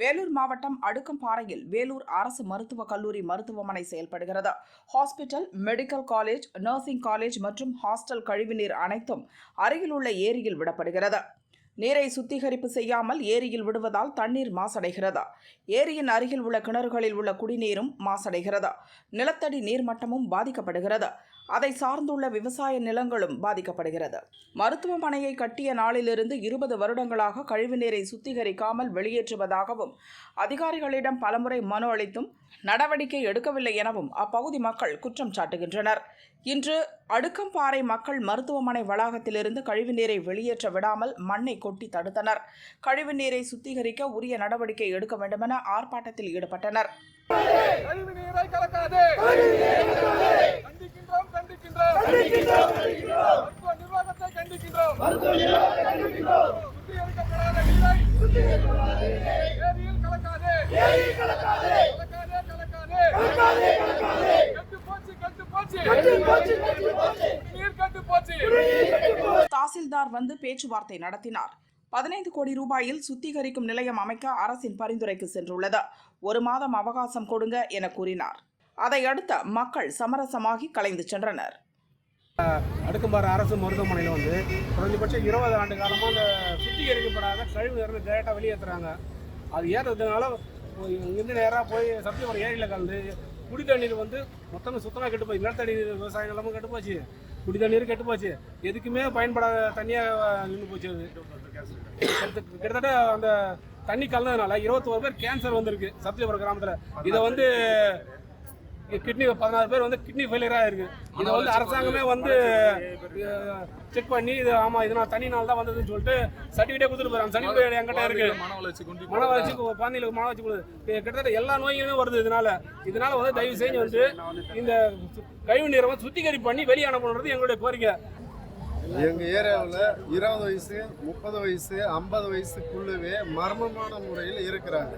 வேலூர் மாவட்டம் அடுக்கம்பாறையில் வேலூர் அரசு மருத்துவக் கல்லூரி மருத்துவமனை செயல்படுகிறது. Hospital medical college nursing college மற்றும் ஹாஸ்டல் கழிவுநீர் அனைத்தும் அருகிலுள்ள ஏரியில் விடப்படுகிறது. நீரை சுத்திகரிப்பு செய்யாமல் ஏரியில் விடுவதால் தண்ணீர் மாசடைகிறது. ஏரியின் அருகில் உள்ள கிணறுகளில் உள்ள குடிநீரும் மாசடைகிறது. நிலத்தடி நீர்மட்டமும் பாதிக்கப்படுகிறது. அதை சார்ந்துள்ள விவசாய நிலங்களும் பாதிக்கப்படுகிறது. மருத்துவமனையை கட்டிய நாளிலிருந்து இருபது வருடங்களாக கழிவுநீரை சுத்திகரிக்காமல் வெளியேற்றுவதாகவும் அதிகாரிகளிடம் பலமுறை மனு அளித்தும் நடவடிக்கை எடுக்கவில்லை எனவும் அப்பகுதி மக்கள் குற்றம் சாட்டுகின்றனர். இன்று அடுக்கம்பாறை மக்கள் மருத்துவமனை வளாகத்திலிருந்து கழிவுநீரை வெளியேற்ற விடாமல் மண்ணை கொட்டி தடுத்தனர். கழிவுநீரை சுத்திகரிக்க உரிய நடவடிக்கை எடுக்க வேண்டுமென ஆர்ப்பாட்டத்தில் ஈடுபட்டனர். கழிவு நீரை கலக்காதே கண்டிக்கின்றோம் கண்டிக்கின்றோம். மருத்துவ நிர்வாகத்தை கண்டிக்கின்றோம். சுத்திகரிக்கப்படாத நீரை ஏரியில் கலக்காதே. கலக்காதே. கலக்காதே கெட்டு போச்சு கெட்டு போச்சு. நீர் கெட்டு போச்சு. தாசில்தார் வந்து பேச்சுவார்த்தை நடத்தினார். பதினைந்து கோடி ரூபாயில் சுத்திகரிக்கும் நிலையம் அமைக்க அரசின் பரிந்துரைக்கு சென்றுள்ளது. ஒரு மாதம் அவகாசம் கொடுங்க என கூறினார். அதை அடுத்த மக்கள் சமரசமாகி கலைந்து சென்றனர். அடுக்கும்பாறை அரசு மருத்துவமனையில் வந்து குறைஞ்சபட்சம் இருபது ஆண்டு காலமாக அந்த சுத்திகரிக்கப்படாத கழிவு இருந்து டேரெக்டாக வெளியேற்றுறாங்க அது ஏற்றுறதுனால இங்கிருந்து நேராக போய் சத்தியபுரம் ஏரியில் கலந்து குடி தண்ணீர் வந்து மொத்தம் சுத்தமாக கெட்டு போச்சு. நிலத்தடி விவசாயம் எல்லாமே கெட்டு போச்சு. குடி தண்ணீர் கெட்டு போச்சு. எதுக்குமே பயன்படாத தண்ணியாக நின்று போச்சு அது. கிட்டத்தட்ட- கிட்டத்தட்ட அந்த தண்ணி கலந்ததுனால இருபத்தோரு பேர் கேன்சர் வந்திருக்கு சத்தியபுரம் கிராமத்தில். இதை வந்து கிட்னி பதினாறு பேர் வந்து கிட்னி ஃபெயிலியராக இருக்கு. இதை வந்து அரசாங்கமே வந்து செக் பண்ணி இது ஆமா இது நான் தண்ணினால தான் வந்ததுன்னு சொல்லிட்டு சர்டிஃபிகேட் கொடுத்துட்டு போறாங்க. சர்டிஃபிகேட் என்கிட்ட இருக்கு. மன வளர்ச்சி கொண்டு மன வளர்ச்சி குழந்தைகளுக்கு மன வளர்ச்சி கொடுது கிட்டத்தட்ட எல்லா நோய்களுமே வருது இதனால. இதனால வந்து தயவு செஞ்சு வந்து இந்த கழிவு நீரை வந்து சுத்திகரிப்பு பண்ணி வெளியே அனுப்பணுன்றது எங்களுடைய கோரிக்கை. எங்க ஏரியாவில் இருபது வயசு முப்பது வயசு ஐம்பது வயசுக்குள்ளவே மர்மமான முறையில் இருக்கிறாங்க.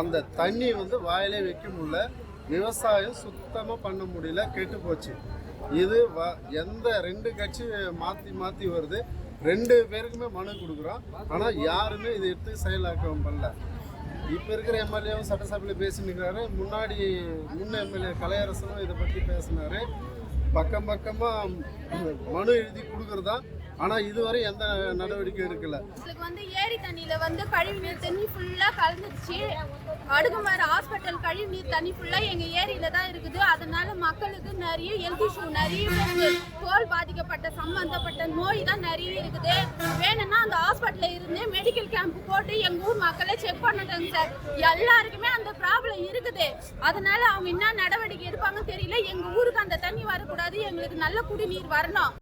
அந்த தண்ணி வந்து வாயிலே வைக்க முடியல. விவசாயம் சுத்தமாக பண்ண முடியல கெட்டு போச்சு. இது வ எந்த ரெண்டு கட்சி மாற்றி மாற்றி வருது. ரெண்டு பேருக்குமே மனு கொடுக்குறோம். ஆனால் யாருமே இதை எடுத்து செயலாக்கம் பண்ணல. இப்போ இருக்கிற எம்எல்ஏவும் சட்டசபையில் பேசினுக்கிறாரு முன்னாடி முன்ன எம்எல்ஏ கலையரசனும் இதை பற்றி பேசினார். பக்கம் பக்கமாக மனு எழுதி கொடுக்குறதா ஆனால் இதுவரை எந்த நடவடிக்கை எடுக்கல. எங்களுக்கு வந்து ஏரி தண்ணியில வந்து கழிவு நீர் தண்ணி ஃபுல்லா கலந்துருச்சு. அடுக்குமாறு ஹாஸ்பிட்டல் கழிவு நீர் தண்ணி ஃபுல்லா எங்க ஏரியில தான் இருக்குது. அதனால மக்களுக்கு நிறைய ஹெல்த் இஷ்யூ நிறைய தோல் பாதிக்கப்பட்ட சம்பந்தப்பட்ட நோய் தான் நிறைய இருக்குது. வேணும்னா அந்த ஹாஸ்பிட்டலில் இருந்து மெடிக்கல் கேம்ப் போட்டு எங்க ஊர் மக்களை செக் பண்ணட்டாங்க சார் எல்லாருக்குமே அந்த ப்ராப்ளம் இருக்குது. அதனால அவங்க என்ன நடவடிக்கை எடுப்பாங்கன்னு தெரியல. எங்க ஊருக்கு அந்த தண்ணி வரக்கூடாது. எங்களுக்கு நல்ல குடிநீர் வரணும்.